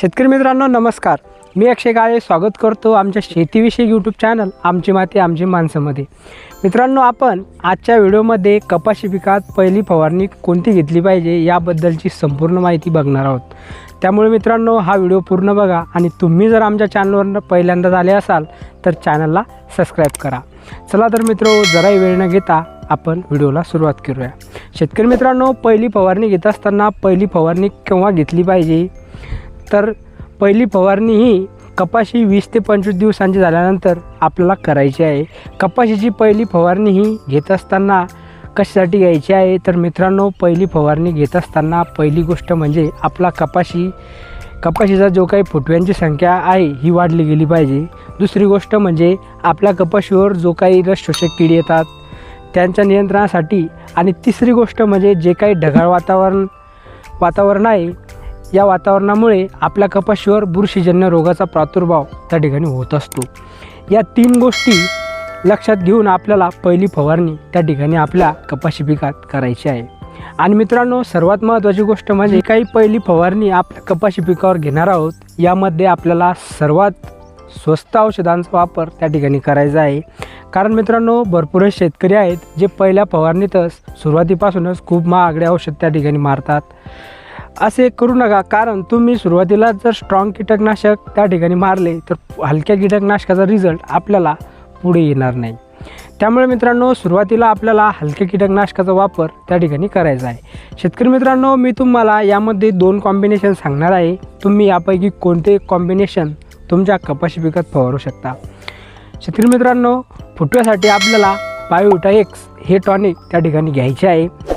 शेतकरी मित्रांनो नमस्कार. मी अक्षय काळे स्वागत करतो आमच्या शेतीविषयी यूट्यूब चॅनल आमची माती आमची माणसामध्ये मित्रांनो आपण आजच्या व्हिडिओमध्ये कपाशी पिकात पहिली फवारणी कोणती घेतली पाहिजे याबद्दलची संपूर्ण माहिती बघणार आहोत. त्यामुळे मित्रांनो हा व्हिडिओ पूर्ण बघा आणि तुम्ही जर आमच्या चॅनलवर पहिल्यांदाच आले असाल तर चॅनलला सबस्क्राईब करा. चला तर मित्र जराही वेळ न घेता आपण व्हिडिओला सुरुवात करूया. शेतकरी मित्रांनो पहिली फवारणी घेत असताना पहिली फवारणी केव्हा घेतली पाहिजे? तर पहिली फवारणी ही कपाशी वीस ते पंचवीस दिवसांची झाल्यानंतर आपल्याला करायची आहे. कपाशीची पहिली फवारणी ही घेत असताना कशासाठी घ्यायची आहे? तर मित्रांनो पहिली फवारणी घेत असताना पहिली गोष्ट म्हणजे आपला कपाशी कपाशीचा जो काही फुटव्यांची संख्या आहे ही वाढली गेली पाहिजे. दुसरी गोष्ट म्हणजे आपल्या कपाशीवर जो काही रस शोषक किडी येतात त्यांच्या नियंत्रणासाठी आणि तिसरी गोष्ट म्हणजे जे काही ढगाळ वातावरण वातावरण आहे या वातावरणामुळे आपल्या कपाशीवर बुरशीजन्य रोगाचा प्रादुर्भाव त्या ठिकाणी होत असतो. या तीन गोष्टी लक्षात घेऊन आपल्याला पहिली फवारणी त्या ठिकाणी आपल्या कपाशी पिकात करायची आहे. आणि मित्रांनो सर्वात महत्त्वाची गोष्ट म्हणजे काही पहिली फवारणी आपल्या कपाशी पिकावर घेणार आहोत यामध्ये आपल्याला सर्वात स्वस्त औषधांचा वापर त्या ठिकाणी करायचा आहे. कारण मित्रांनो भरपूर शेतकरी आहेत जे पहिल्या फवारणीतच सुरुवातीपासूनच खूप महागडे औषध त्या ठिकाणी मारतात. असे करू नका कारण तुम्ही सुरुवातीला जर स्ट्रॉंग कीटकनाशक त्या ठिकाणी मारले तर हलक्या कीटकनाशकाचा रिझल्ट आपल्याला पुढे येणार नाही. त्यामुळे मित्रांनो सुरुवातीला आपल्याला हलक्या कीटकनाशकाचा वापर त्या ठिकाणी करायचा आहे. शेतकरी मित्रांनो मी तुम्हाला यामध्ये दोन कॉम्बिनेशन सांगणार आहे. तुम्ही यापैकी कोणते कॉम्बिनेशन तुमच्या कपाशी पिकात फवारू शकता? शेतकरी मित्रांनो फुटव्यासाठी आपल्याला बायोटा एक्स हे टॉनिक त्या ठिकाणी घ्यायचे आहे.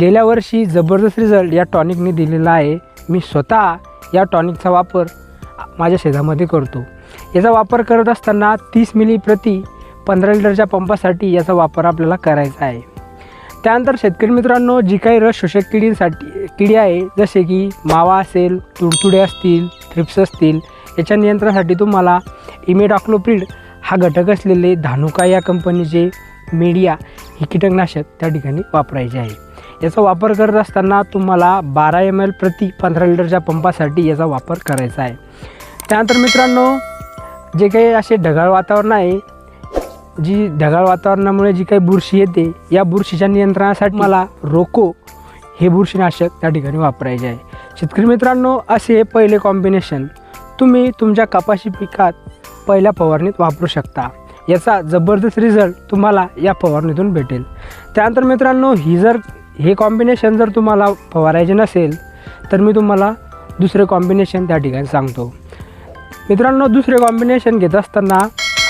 गेल्या वर्षी जबरदस्त रिझल्ट या टॉनिकने दिलेला आहे. मी स्वतः या टॉनिकचा वापर माझ्या शेतामध्ये करतो. याचा वापर करत असताना तीस मिली प्रति पंधरा लिटरच्या पंपासाठी याचा वापर आपल्याला करायचा आहे. त्यानंतर शेतकरी मित्रांनो जी काही रस शोषक किडींसाठी किडी आहे जसे की मावा असेल तुडतुडे असतील थ्रिप्स असतील याच्या नियंत्रणासाठी तुम्हाला इमेडॉक्लोप्रिड हा घटक असलेले धानुका या कंपनीचे मीडिया हे कीटकनाशक त्या ठिकाणी वापरायचे आहे. याचा वापर करत असताना तुम्हाला बारा एम एल प्रति पंधरा लिटरच्या पंपासाठी याचा वापर करायचा आहे. त्यानंतर मित्रांनो जे काही असे ढगाळ वातावरण आहे जी ढगाळ वातावरणामुळे जी काही बुरशी येते या बुरशीच्या नियंत्रणासाठी मला रोको हे बुरशीनाशक त्या ठिकाणी वापरायचे आहे. शेतकरी मित्रांनो असे हे पहिले कॉम्बिनेशन तुम्ही तुमच्या कपाशी पिकात पहिल्या फवारणीत वापरू शकता. याचा जबरदस्त रिझल्ट तुम्हाला या फवारणीतून भेटेल. त्यानंतर मित्रांनो ही जर हे कॉम्बिनेशन जर तुम्हाला फवारायचे नसेल तर मी तुम्हाला दुसरे कॉम्बिनेशन त्या ठिकाणी सांगतो. मित्रांनो दुसरे कॉम्बिनेशन घेत असताना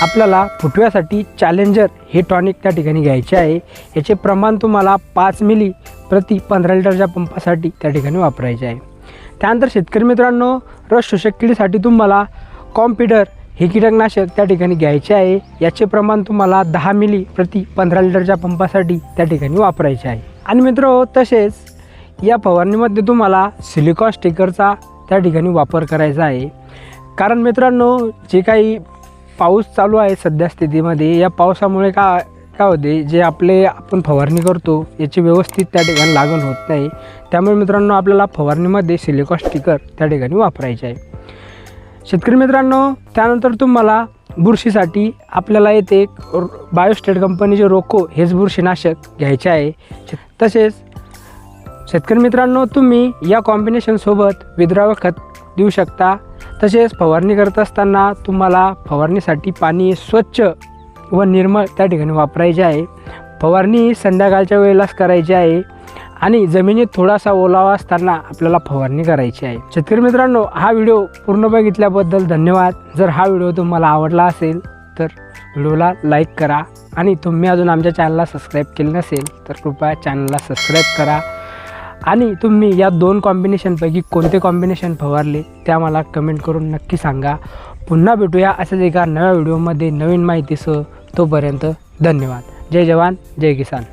आपल्याला फुटव्यासाठी चॅलेंजर हे टॉनिक त्या ठिकाणी घ्यायचे आहे. याचे प्रमाण तुम्हाला पाच मिली प्रति पंधरा लिटरच्या पंपासाठी त्या ठिकाणी वापरायचे आहे. त्यानंतर शेतकरी मित्रांनो रस शोषक किडीसाठी तुम्हाला कॉम्प्युटर हे कीटकनाशक त्या ठिकाणी घ्यायचे आहे. याचे प्रमाण तुम्हाला दहा मिली प्रति पंधरा लिटरच्या पंपासाठी त्या ठिकाणी वापरायचे आहे. आणि मित्र तसेच या फवारणीमध्ये तुम्हाला सिलिकॉन स्टिकरचा त्या ठिकाणी वापर करायचा आहे. कारण मित्रांनो जे काही पाऊस चालू आहे सध्या स्थितीमध्ये या पावसामुळे का काय होते? जे आपले आपण फवारणी करतो याची व्यवस्थित त्या ठिकाणी लागण होत नाही. त्यामुळे मित्रांनो आपल्याला फवारणीमध्ये सिलिकॉन स्टिकर त्या ठिकाणी वापरायचे आहे. शेतकरी मित्रांनो त्यानंतर तुम्हाला बुरशीसाठी आपल्याला येथे एक बायोस्टेट कंपनीचे रोको हेच बुरशीनाशक घ्यायचे आहे. तसेच शेतकरी मित्रांनो तुम्ही या कॉम्बिनेशनसोबत विद्राव्य खत देऊ शकता. तसेच फवारणी करत असताना तुम्हाला फवारणीसाठी पाणी स्वच्छ व निर्मळ त्या ठिकाणी वापरायचे आहे. फवारणी संध्याकाळच्या वेळेलाच करायची आहे. आणि जमिनीत थोडासा ओलावा असताना आपल्याला फवारणी करायची आहे. शेतकरी मित्रांनो हा व्हिडिओ पूर्ण बघितल्याबद्दल धन्यवाद. जर हा व्हिडिओ तुम्हाला आवडला असेल तर व्हिडिओला लाईक करा आणि तुम्ही अजून आमच्या चॅनलला सबस्क्राईब केले नसेल तर कृपया चॅनलला सबस्क्राईब करा. आणि तुम्ही या दोन कॉम्बिनेशनपैकी कोणते कॉम्बिनेशन फवारले त्या मला कमेंट करून नक्की सांगा. पुन्हा भेटूया अशाच एका नव्या व्हिडिओमध्ये नवीन माहितीसह. तोपर्यंत धन्यवाद. जय जवान जय किसान.